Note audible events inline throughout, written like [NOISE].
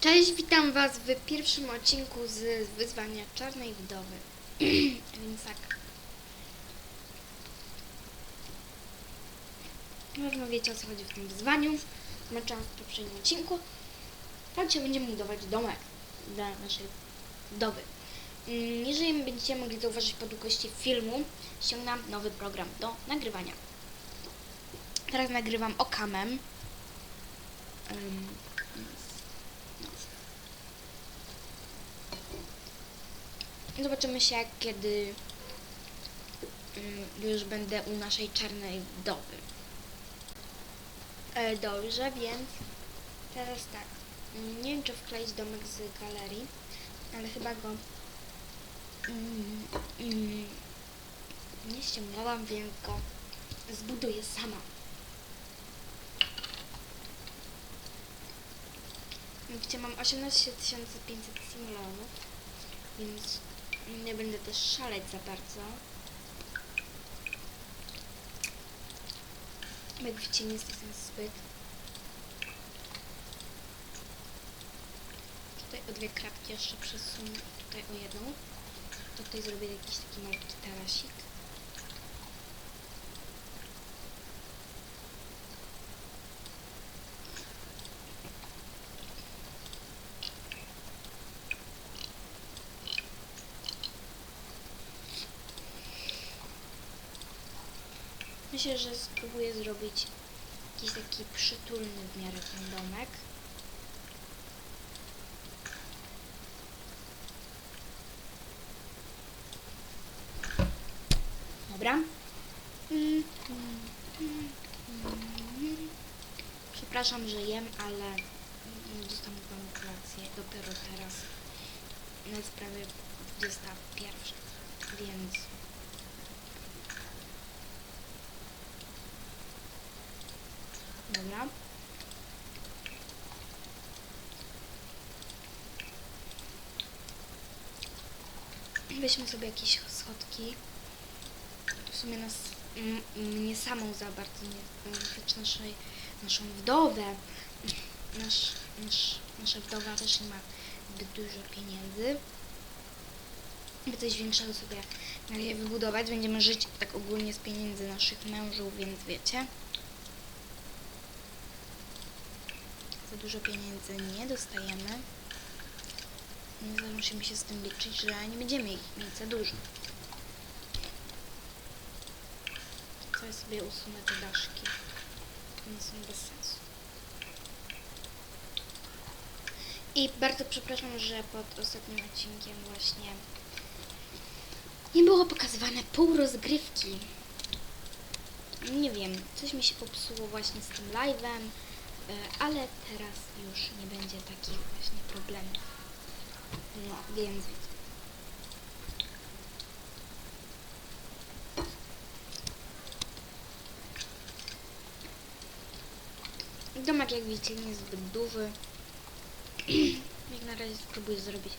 Cześć, witam Was w pierwszym odcinku z wyzwania Czarnej Wdowy. [CLEARS THROAT] Więc tak. Na pewno wiecie o co chodzi w tym wyzwaniu. Zobaczyłam w poprzednim odcinku. A dzisiaj będziemy budować domek dla naszej wdowy. Mm, Jeżeli będziecie mogli zauważyć po długości filmu, ściągnęłam nowy program do nagrywania. Teraz nagrywam okamem. Zobaczymy się, kiedy mm, już będę u naszej czarnej wdowy. E, dobrze, więc teraz tak. Nie wiem, czy wkleić domek z galerii, ale chyba go mm, mm, nie ściągnęłam, więc go zbuduję sama. Gdzie mam 18 500 simulonów, więc nie będę też szaleć za bardzo. Jak widzicie, nie jest ten zbyt. Tutaj o dwie kratki jeszcze przesunę, tutaj o jedną. Tutaj zrobię jakiś taki malutki tarasik. Myślę, że spróbuję zrobić jakiś taki przytulny w miarę ten domek. Dobra. Przepraszam, że jem, ale dostanę panu kolację dopiero teraz. Jest prawie 21, więc Dobra. Weźmy sobie jakieś schodki. W sumie nas, mnie samą za bardzo nie lecz naszej, naszą wdowę. Nasz, nasz, nasza wdowa też nie ma zbyt dużo pieniędzy. By coś większego sobie wybudować. Będziemy żyć tak ogólnie z pieniędzy naszych mężów, więc wiecie. Za dużo pieniędzy nie dostajemy. No, musimy się z tym liczyć, że nie będziemy ich mieć za dużo. Ja sobie usunę te daszki. One są bez sensu. I bardzo przepraszam, że pod ostatnim odcinkiem właśnie nie było pokazywane pół rozgrywki. Nie wiem, coś mi się popsuło właśnie z tym live'em. E, ale teraz już nie będzie takich właśnie problemów. No, więc domek jak widzicie nie jest zbyt duży. [CLEARS THROAT] jak na razie spróbuję zrobić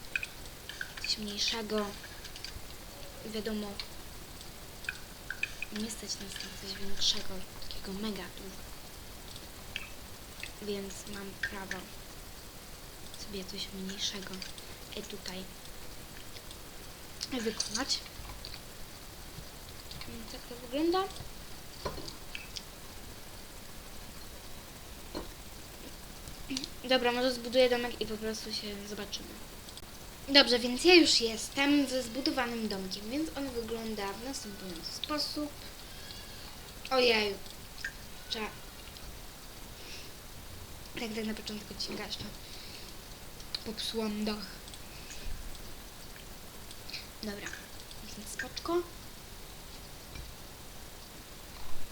coś mniejszego. Wiadomo, nie stać nas na coś większego, takiego mega dużo więc mam prawo sobie coś mniejszego i tutaj wykonać. Więc tak to wygląda. Dobra, może zbuduję domek i po prostu się zobaczymy. Dobrze, więc ja już jestem ze zbudowanym domkiem, więc on wygląda w następujący sposób. Ojej, trzeba tak tak na początku odcinka jeszcze popsułam dach. Dobra, więc spoczko.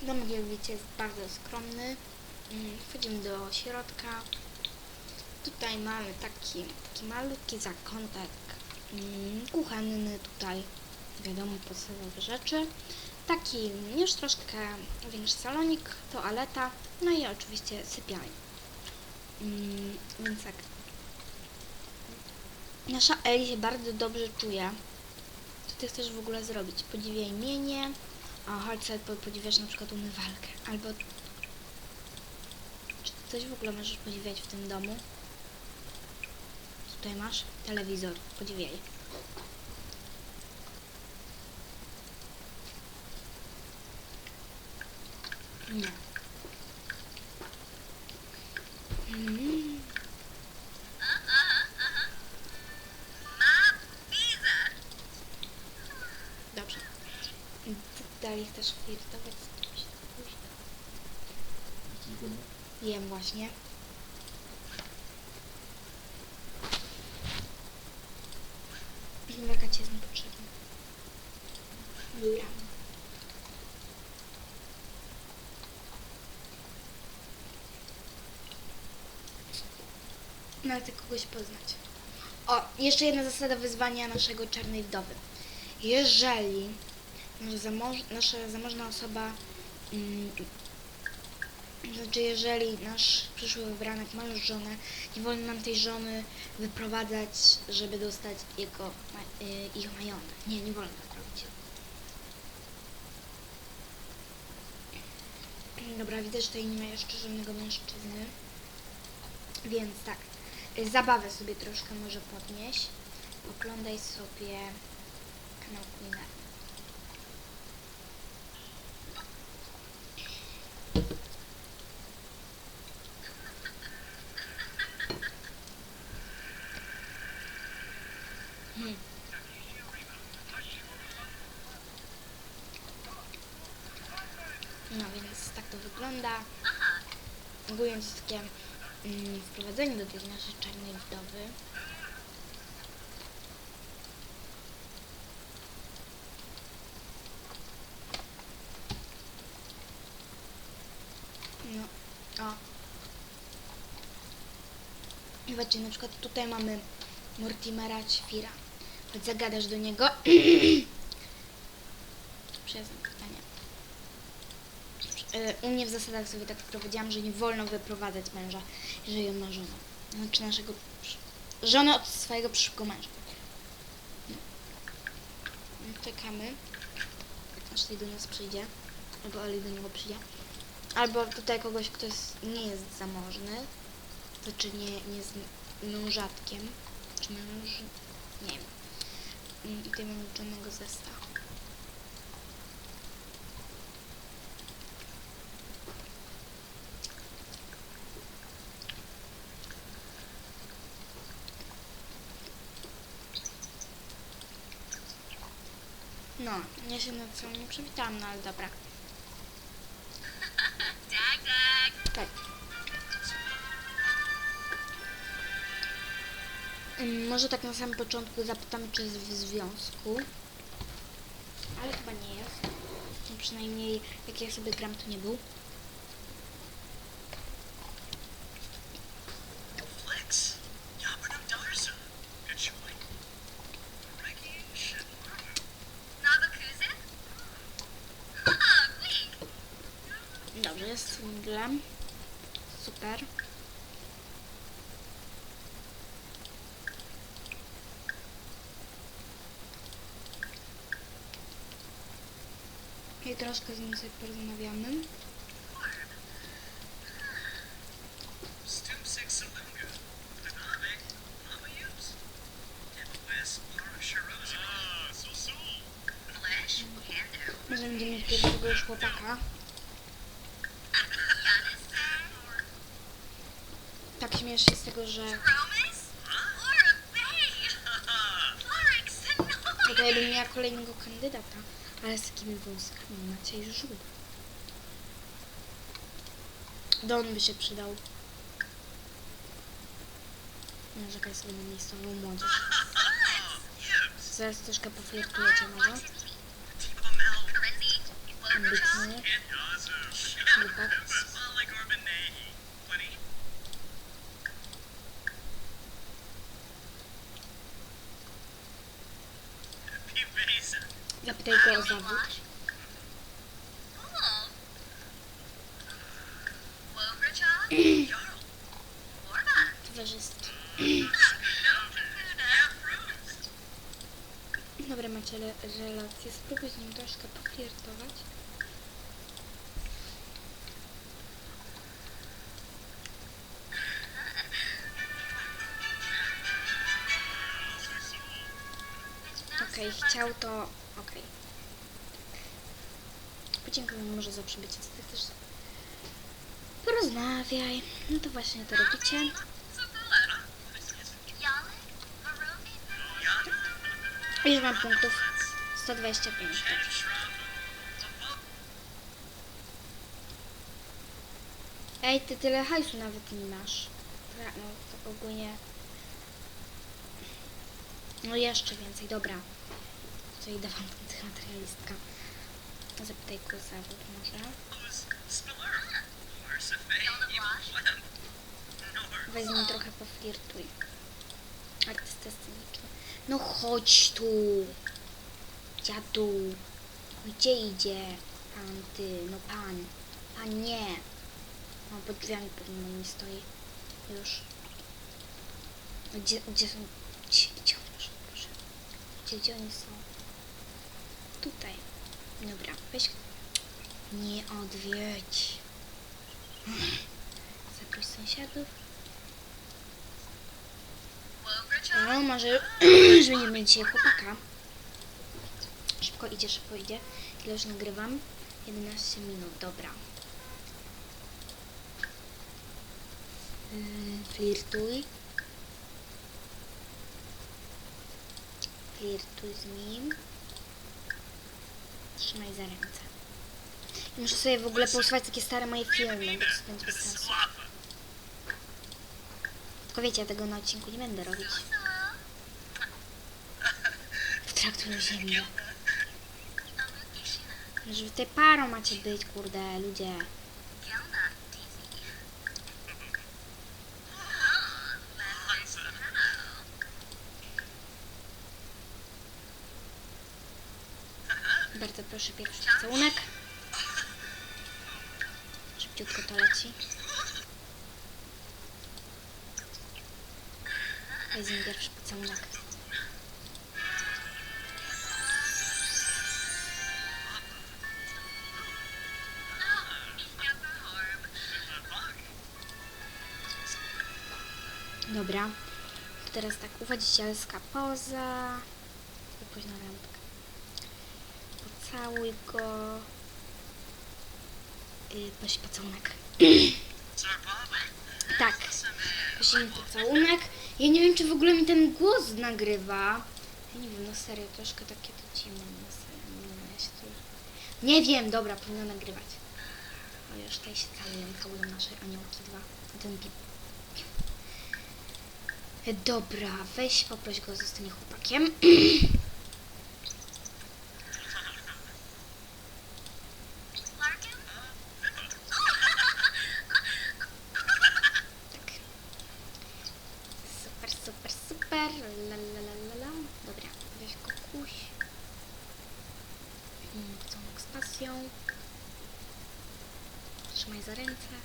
Domek jak widzicie jest bardzo skromny. Mm, Wchodzimy do środka. Tutaj mamy taki, taki malutki zakątek mm, kuchenny tutaj, wiadomo, podstawowe rzeczy. Taki już troszkę większy salonik, toaleta, no i oczywiście sypialnia. Mm, więc tak. Nasza Eli się bardzo dobrze czuje. Co ty chcesz w ogóle zrobić? Podziwiaj mienie. A po- podziwiasz na przykład umywalkę. Albo... Czy ty coś w ogóle możesz podziwiać w tym domu? tutaj masz telewizor, podziwiaj. Nie. Mm. Dobrze. Dalej chcesz flirtować z kimś? Jem właśnie. Jaka ci jest niepotrzebna. Dobra. No kogoś poznać. O, jeszcze jedna zasada wyzwania naszego czarnej wdowy. Jeżeli nasza, zamoż, nasza zamożna osoba mm, znaczy, jeżeli nasz przyszły wybranek ma już żonę, nie wolno nam tej żony wyprowadzać, żeby dostać jego, y, ich majątek. Nie, nie wolno tak robić. Dobra, widzę, że tutaj nie ma jeszcze żadnego mężczyzny. Więc tak, zabawę sobie troszkę może podnieść. Oglądaj sobie kanał kulinarny. Hmm. No więc tak to wygląda. Ogólnie takie wprowadzenie do tej naszej czarnej wdowy. No. I Zobaczcie, na przykład tutaj mamy Mortimera Ćwira. Chodź zagadasz do niego. [CLEARS THROAT] E, U mnie w zasadach sobie tak wprowadziłam, że nie wolno wyprowadzać męża, jeżeli on ma żonę. Znaczy naszego... Żonę od swojego przyszłego męża. No. Czekamy, aż tutaj do nas przyjdzie. Albo Oli do niego przyjdzie. Albo tutaj kogoś, kto jest, nie jest zamożny. Znaczy nie, nie jest mężatkiem. Czy męż... Nie wiem. Mm, I tutaj mamy Johnego Zesta. No, ja się nad sobą nie przywitałam, no ale dobra. [LAUGHS] Dag. Tak. Ym, Może tak na samym początku zapytam, czy jest w związku. Ale chyba nie jest. No przynajmniej jak ja sobie gram, to nie był. Jest singlem. Super. I troszkę z nim sobie porozmawiamy. Stum Six Salunga. Danabe. Mama Yus. Dipwes. Para Shiroza. Ah, so so. Flesh, Hando. Może będzie mieć pierwszego już chłopaka. Tak śmiesznie z tego, że tutaj bym miała kolejnego kandydata. Ale z takimi wąskami Maciej Żółw. Don by się przydał. Jakaś sobie na miejscową młodzież. Zaraz troszkę poflirtujecie może. Ambitnie. Dazu. Zapytaj go o zawód. Towarzystwo. Dobre macie relacje. Spróbuj z nim troszkę poflirtować. Okej, chciał to... Okej. Podziękuję mu może za przybycie. Chcesz? Porozmawiaj. No to właśnie to robicie. Ile mam punktów? 125. Ej, ty tyle hajsu nawet nie masz. No, to ogólnie... No jeszcze więcej, dobra. Wam tych materialistka. Zapytaj go zawód może. Weź z nim trochę poflirtuj. Artysta sceniczny. No chodź tu. Dziadu. Gdzie idzie pan ty? No pan. Pan nie. No pod drzwiami pewnie moimi stoi. Już. Gdzie, gdzie są... Gdzie, gdzie proszę, proszę. Gdzie, gdzie oni są? Tutaj. Dobra, weź... Nie odwiedź. Zaproś sąsiadów. No, może [CLEARS THROAT] zmienimy dzisiaj chłopaka. Szybko idzie, szybko idzie. Ile już nagrywam? 11 minut, dobra. Yy, flirtuj. Flirtuj z nim. Trzymaj za ręce. Muszę sobie w ogóle pousuwać takie stare moje filmy, bo to będzie bez sensu. Tylko wiecie, ja tego na odcinku nie będę robić. W traktują ziemię. Że wy tutaj parą macie być, kurde, ludzie. Bardzo proszę, pierwszy pocałunek. Szybciutko to leci. Weź z pierwszy pocałunek. Dobra. Teraz tak, uwodzicielska poza. Spójrz na randkę. Pocałuj go. Yy, prosi pocałunek. Tak. Prosi mi pocałunek. Ja nie wiem, czy w ogóle mi ten głos nagrywa. Ja nie wiem, no serio, troszkę takie to dziwne. No serio, nie się tu... Nie wiem, dobra, powinno nagrywać. O, już tutaj się całują, całują nasze aniołki dwa. Ten pip. Dobra, weź poproś go, zostanie chłopakiem. [CLEARS THROAT] Tak. Super, super, super. La, la, la, la, la. Dobra, weź go kuś. Mm, Pocałunek z pasją. Trzymaj za ręce.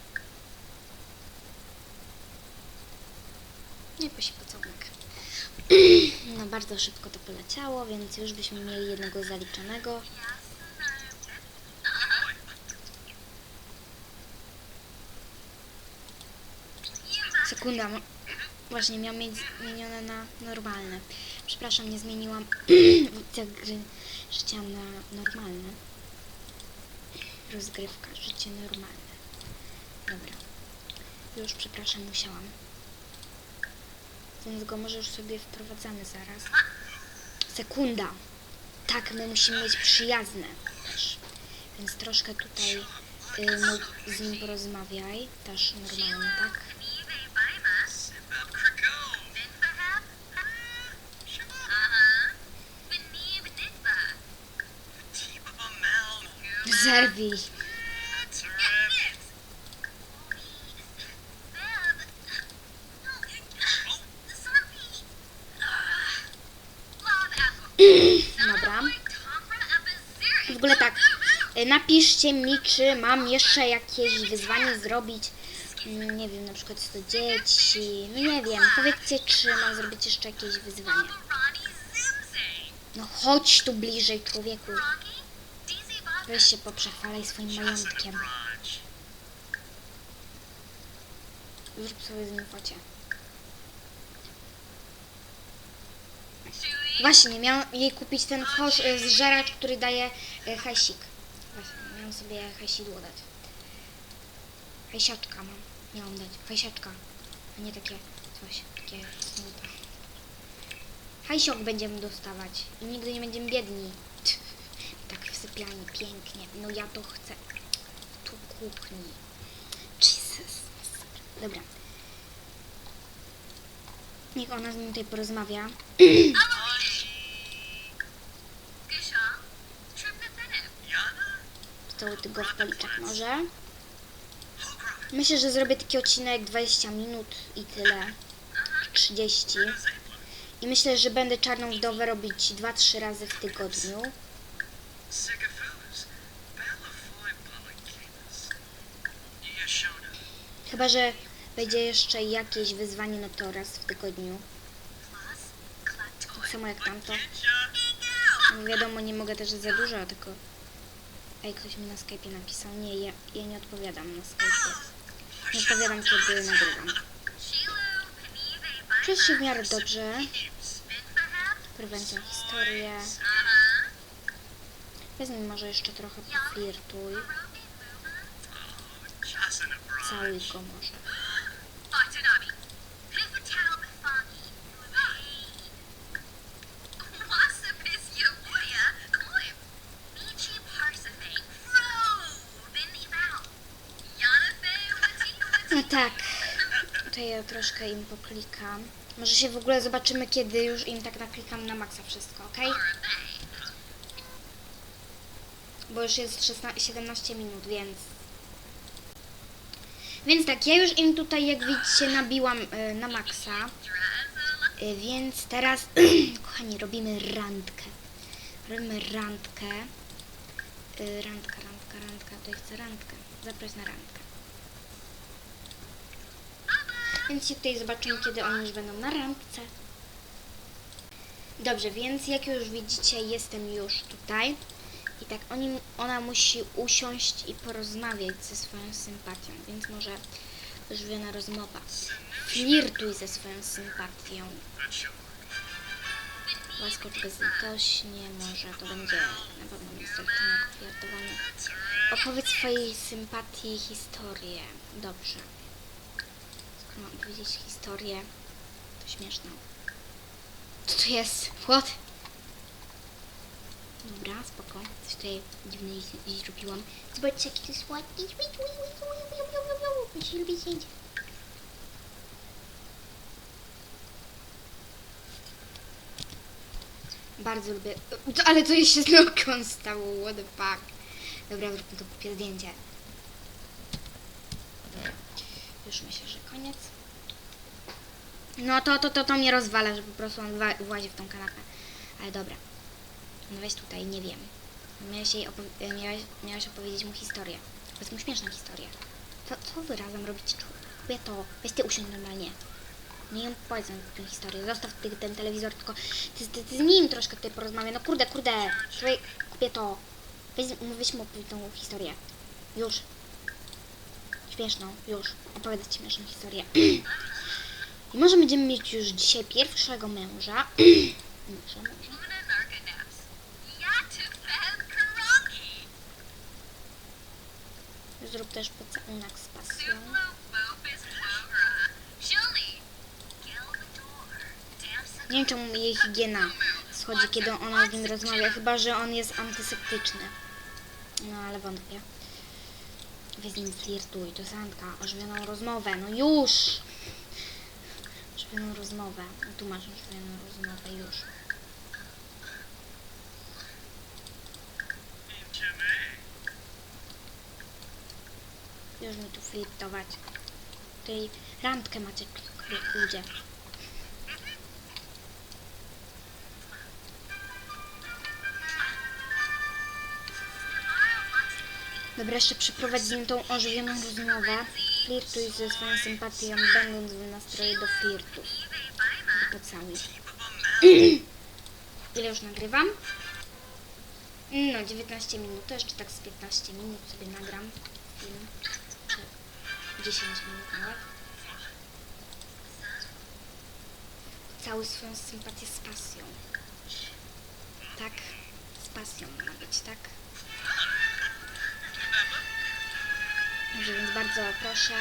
Nie posi. [CLEARS THROAT] No bardzo szybko to poleciało, więc już byśmy mieli jednego zaliczonego. Sekunda, właśnie miał mieć zmienione na normalne. Przepraszam, nie zmieniłam [CLEARS THROAT] gry życia na normalne. Rozgrywka, życie normalne. Dobra. Już przepraszam, musiałam. Więc go może już sobie wprowadzamy zaraz. Sekunda. Tak, my musimy mieć przyjazne. Więc troszkę tutaj y, z nim porozmawiaj. Też normalnie, tak? Zerwij. Dobra. W ogóle tak, y, napiszcie mi, czy mam jeszcze jakieś wyzwanie zrobić. Mm, Nie wiem, na przykład co do dzieci. No nie wiem, powiedzcie, czy mam zrobić jeszcze jakieś wyzwanie. No chodź tu bliżej, człowieku. Weź się poprzechwalaj swoim majątkiem. Zrób sobie z nim focie. Właśnie, miałam jej kupić ten kosz e, zżeracz, który daje e, hajsik. Miałam sobie hajsidło dać. Hajsiaczka mam. Miałam dać. Hajsiaczka. A nie takie coś. Takie snuta. Hajsiok będziemy dostawać. I nigdy nie będziemy biedni. [LAUGHS] Tak w sypialni, pięknie. No ja to chcę. Tu kuchni. Jesus. Dobra. Niech ona z nim tutaj porozmawia. [CLEARS THROAT] Cały tygo w policzek może. Myślę, że zrobię taki odcinek 20 minut i tyle. 30. Zeppelin. I myślę, że będę czarną wdowę robić 2-3 razy w tygodniu. Chyba, że będzie jeszcze jakieś wyzwanie, no to raz w tygodniu. Tak samo jak tamto. No wiadomo, nie mogę też za dużo, tylko... Ej, ktoś mi na Skype'ie napisał. Nie, ja, ja nie odpowiadam na Skype'ie. Nie odpowiadam, kiedy nagrywam. Czuję się w miarę dobrze. Prewencja historię. Mi może jeszcze trochę bra. Całuj go może. Ja troszkę im poklikam. Może się w ogóle zobaczymy, kiedy już im tak naklikam na maksa wszystko, ok? Bo już jest 16, 17 minut, więc... Więc tak, ja już im tutaj, jak widzicie, nabiłam y, na maksa. Y, więc teraz, [CLEARS THROAT] kochani, robimy randkę. Robimy randkę. Y, randka, randka, randka. To chcę randkę. Zaprać na randkę. Więc się tutaj zobaczymy, kiedy oni już będą na randce. Dobrze, więc jak już widzicie, jestem już tutaj. I tak oni, ona musi usiąść i porozmawiać ze swoją sympatią, więc może żywiołna rozmowa. Flirtuj ze swoją sympatią. Łaskocz bezlitośnie, może to będzie na pewno mi starczyło flirtowanie. Opowiedz swojej sympatii historię. Dobrze. Skoro mam powiedzieć historię, to śmieszną. Co to jest? What? Dobra, spoko. Coś tutaj dziwne źle zrobiłam. Zobaczcie, jaki to jest ładny. Myślę, lubię zdjęcia. Bardzo lubię. To, ale to jeszcze [LAUGHS] z nogą stało, what the fuck. Dobra, zróbmy to głupie zdjęcie. Już myślę, że koniec. No to, to, to, to mnie rozwala, że po prostu on wła- włazi w tą kanapę. Ale dobra. No weź tutaj, nie wiem. Miałeś, jej opo- e, miałeś, miałeś opowiedzieć mu historię. Powiedz mu śmieszną historię. Co, co wy razem robicie? Kobieto, weź ty usiądź normalnie. Nie ją powiedz tę historię. Zostaw ty, ten telewizor, tylko ty, ty, ty z nim troszkę tutaj porozmawiaj. No kurde, kurde. Słuchaj, kobieto. Weź, mówić mu tą historię. Już. Śmieszną, już. Opowiadać śmieszną historię. [CLEARS THROAT] I może będziemy mieć już dzisiaj pierwszego męża. [CLEARS THROAT] Feb Karangi. Zrób też pocałunek z pasją. Nie wiem czemu jej higiena schodzi, kiedy ona z nim rozmawia, chyba że on jest antyseptyczny. No ale wątpię. Weź nim flirtuj, to Sandka, ożywioną rozmowę, no już! Ożywioną rozmowę, no tu masz ożywioną rozmowę, już. Już mi tu flirtować. Tutaj randkę macie, ludzie. Dobra, jeszcze nim tą ożywioną rozmowę. Flirtuj ze swoją sympatią, będąc w nastroju do flirtu. Do pocałuj. [CLEARS THROAT] Ile już nagrywam? No, 19 minut. To jeszcze tak z 15 minut sobie nagram film. Czy 10 minut nawet. Cały swoją sympatię z pasją. tak? Z pasją ma być, tak? Dobrze, więc bardzo proszę.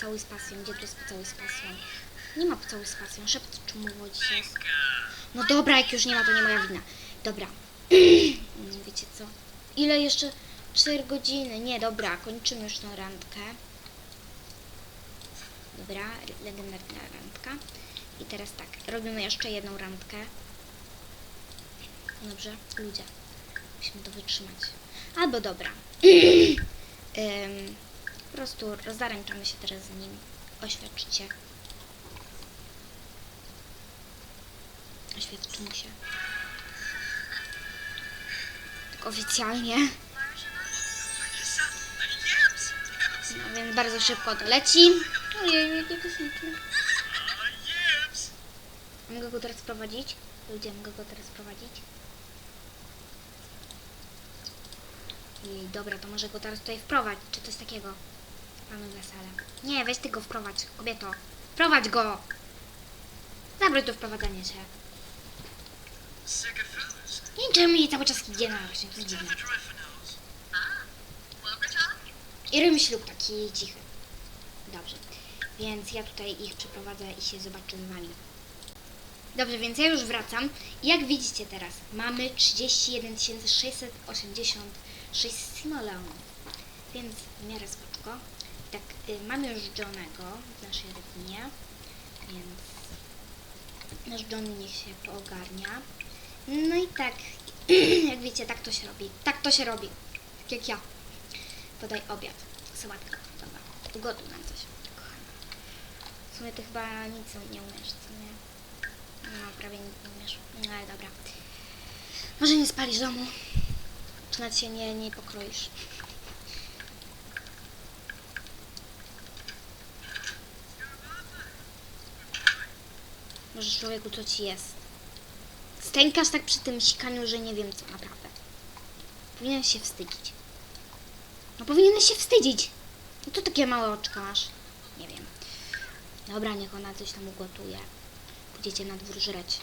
Całuj z pasją. Gdzie tu jest pocałuj z pasją? Nie ma pocałuj z pasją. Szept czumowo dzisiaj. No dobra, jak już nie ma, to nie moja wina. Dobra. [CLEARS THROAT] Wiecie co? Ile jeszcze? 4 godziny. Nie, dobra, kończymy już tą randkę. Dobra, legendarna randka. I teraz tak, robimy jeszcze jedną randkę. Dobrze, ludzie. Musimy to wytrzymać. Albo dobra. [CLEARS THROAT] Po prostu zaręczamy się teraz z nim. Oświadczcie. Oświadczymy się. Tak oficjalnie. No więc bardzo szybko to leci. Ojej, jakie kosmiki. Mogę go teraz prowadzić? Ludzie, mogę go teraz prowadzić? I dobra, to może go teraz tutaj wprowadź, czy coś takiego. Mamy wesele. Nie, weź ty go wprowadź, kobieto. Wprowadź go! Zabrój to wprowadzanie się. Nie wiem, czemu cały czas idzie na właśnie, to dziwne. I robimy ślub taki cichy. Dobrze. Więc ja tutaj ich przeprowadzę i się zobaczę z wami. Dobrze, więc ja już wracam. Jak widzicie teraz, mamy 31 686 simoleonów. Więc w miarę spoczko. Tak, y, mamy już Johnego w naszej rodzinie. Więc nasz Johnny niech się poogarnia. No i tak, [CLEARS THROAT] jak wiecie, tak to się robi. Tak to się robi. Tak jak ja. Podaj obiad. Sałatka. Dobra. Ugotuj nam coś. Kochana. W sumie ty chyba nic nie umiesz, co nie? No, prawie nic nie umiesz. No ale dobra. Może nie spalisz domu? Nawet się nie, nie pokroisz? Może człowieku, co ci jest? Stękasz tak przy tym sikaniu, że nie wiem co naprawdę. Powinien się wstydzić. No powinieneś się wstydzić. No to takie małe oczka masz. Nie wiem. Dobra, niech ona coś tam ugotuje. Pójdziecie na dwór żreć.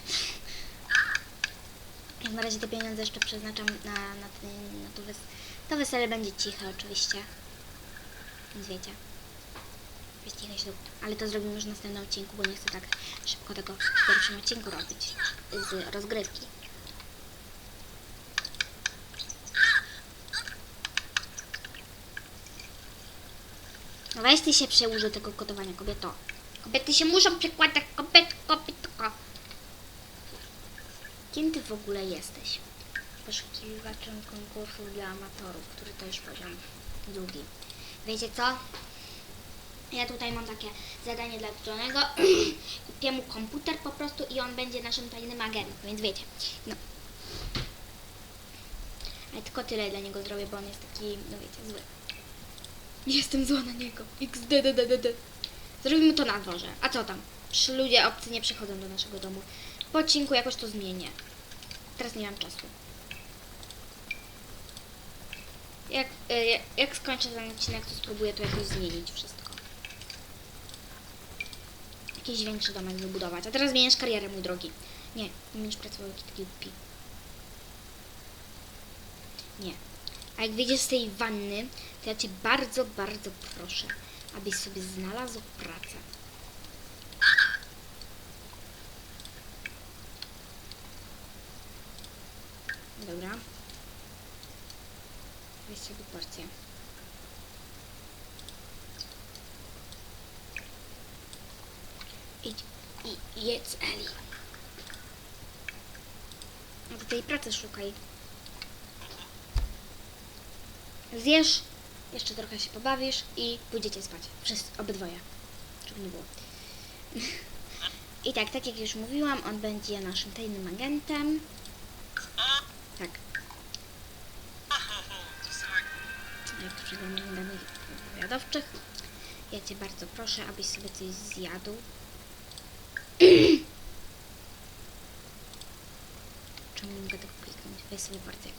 Jak na razie te pieniądze jeszcze przeznaczam na, na, ten, na to, wes to wesele będzie ciche oczywiście. Więc wiecie. Jest ślub. Ale to zrobimy już w następnym odcinku, bo nie chcę tak szybko tego w pierwszym odcinku robić. Z rozgrywki. Weź ty się przełóż do tego gotowania, kobieto. Kobiety się muszą przekładać, kobiet, kobietko. Kim ty w ogóle jesteś? Poszukiwaczem konkursu dla amatorów, który to już poziom drugi. Wiecie co? Ja tutaj mam takie zadanie dla Johnego. [CLEARS THROAT] Kupię mu komputer po prostu i on będzie naszym tajnym agentem, więc wiecie. No. Ale tylko tyle dla niego zrobię, bo on jest taki, no wiecie, zły. Jestem zła na niego. XDDDD. Zrobimy to na dworze. A co tam? Ludzie obcy nie przychodzą do naszego domu. Po odcinku jakoś to zmienię. Teraz nie mam czasu. Jak, y, jak- skończę ten odcinek, to spróbuję to jakoś zmienić wszystko. Jakiś większy domek wybudować. A teraz zmieniasz karierę, mój drogi. Nie, nie będziesz pracował taki głupi. Nie. A jak wyjdziesz z tej wanny, to ja Cię bardzo, bardzo proszę, abyś sobie znalazł pracę. Dobra. Weź sobie porcję. Idź i jedz Eli. To tej pracy szukaj. Zjesz, jeszcze trochę się pobawisz i pójdziecie spać. Wszyscy, obydwoje. Żeby nie było. [LAUGHS] I tak, tak jak już mówiłam, on będzie naszym tajnym agentem. Przeglądam danych wywiadowczych. Ja Cię bardzo proszę, abyś sobie coś zjadł. [CLEARS THROAT] Czemu nie mogę tego kliknąć? Weź sobie porcję.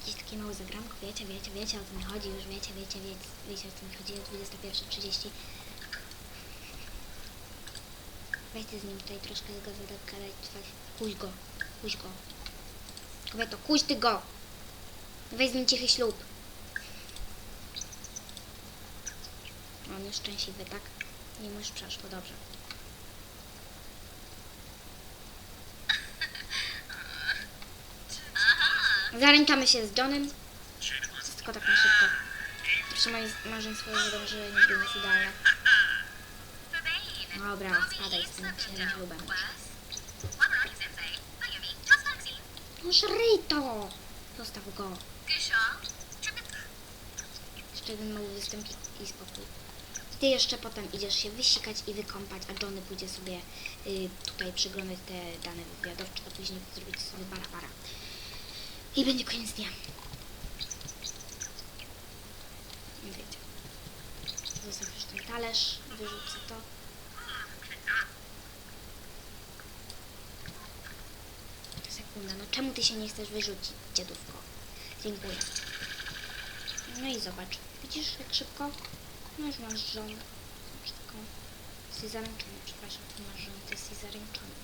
Jakieś takie małe zagranko, wiecie, wiecie, wiecie o co mi chodzi, już wiecie, wiecie, wiecie, wiecie o co mi chodzi, o 21.30. Weźcie z nim tutaj troszkę go zagadać, kuś go, kuś go. Kobieto, kuś ty go! Weź z nim cichy ślub. On jest szczęśliwy, tak? Nie już przeszło, dobrze. Zaręczamy się z Johnem. Wszystko tak na szybko. Moje małżeństwo że nigdy nie jest idealne. Sabine. Dobra, spadaj z tym cichym ślubem. No żryj to! Zostaw go. Jeszcze jeden mały występik i spokój. Ty jeszcze potem idziesz się wysikać i wykąpać, a Johnny pójdzie sobie y, tutaj przyglądać te dane wywiadowcze, a później zrobić sobie bara bara. I będzie koniec dnia. Wiecie. Zostaw już ten talerz, wyrzucę to. Sekunda, no czemu ty się nie chcesz wyrzucić, dziadówko? Dziękuję. No i zobacz, widzisz jak szybko? No już masz żonę. Masz taką... Jesteś zaręczony, przepraszam, ty masz żonę, ty jesteś zaręczony.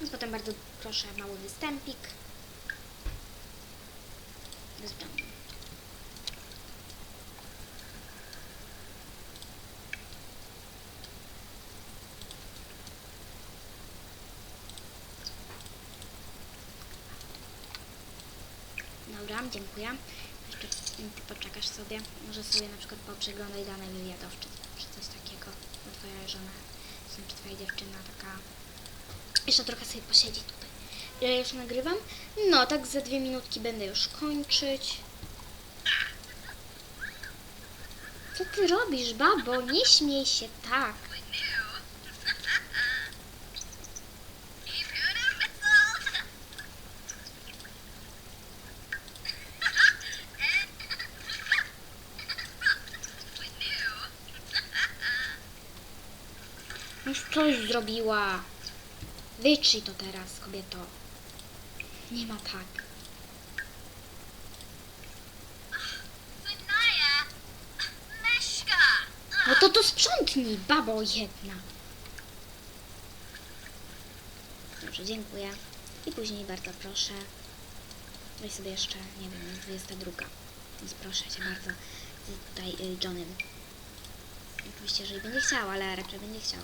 Więc potem bardzo proszę mały występik. Z żoną. Dobra, dziękuję. Jeszcze ty poczekasz sobie. Może sobie na przykład poprzeglądaj dane wywiadowcze, czy coś takiego. Bo twoja żona, czy twoja dziewczyna taka... Jeszcze trochę sobie posiedzi Ja już nagrywam? No, tak za dwie minutki będę już kończyć. Co ty robisz, babo? Nie śmiej się tak. Już coś zrobiła. Wytrzyj to teraz, kobieto. Nie ma tak. Naya. Meshka. No to to sprzątnij, babo jedna. Dobrze, dziękuję. I później bardzo proszę. Weź sobie jeszcze, nie wiem, 22. Więc proszę cię bardzo, z tutaj y, Johnem. Oczywiście, jeżeli będzie chciał, ale raczej będzie chciał.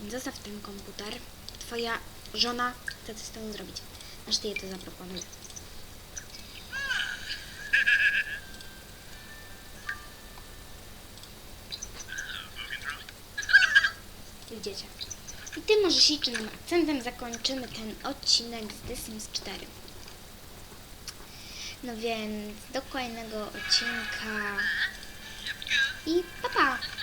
Więc zostaw ten komputer. Twoja żona chce coś z tym zrobić. Aż ty jej to drunk? Idziecie. I tym możlicznym akcentem zakończymy ten odcinek z The Sims 4. No więc do kolejnego odcinka i pa pa!